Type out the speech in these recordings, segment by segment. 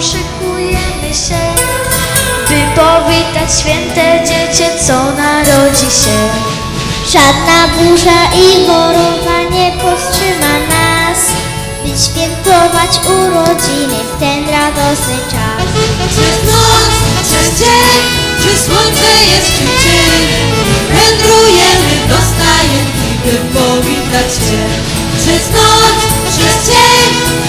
szykujemy się, by powitać święte dziecię, co narodzi się. Żadna burza i choroba nie powstrzyma nas, by świętować urodziny w ten radosny czas. Przez noc, przez dzień, czy słońce jest, czy cień Wędrujemy do stajeni, by powitać Cię Przez noc, przez dzień,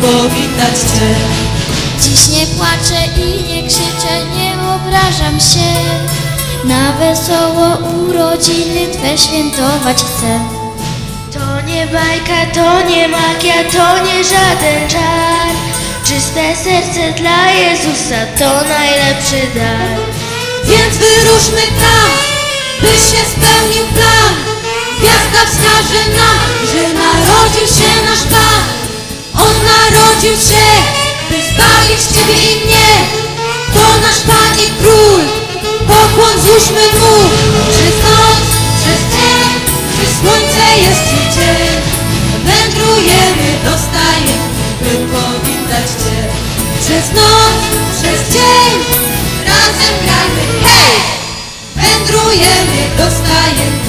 powitać Cię Dziś nie płaczę i nie krzyczę, nie obrażam się. Na wesoło urodziny Twe świętować chcę. To nie bajka, to nie magia, to nie żaden czar. Czyste serce dla Jezusa to najlepszy dar. Więc wyruszmy tam, by się spełnił plan. Złóżmy Mu. Przez noc, przez dzień, czy słońce jest czy cień. Wędrujemy do stajni, by powitać Cię. Przez noc, przez dzień, razem grajmy, hej! Wędrujemy do stajni, by powitać Cię.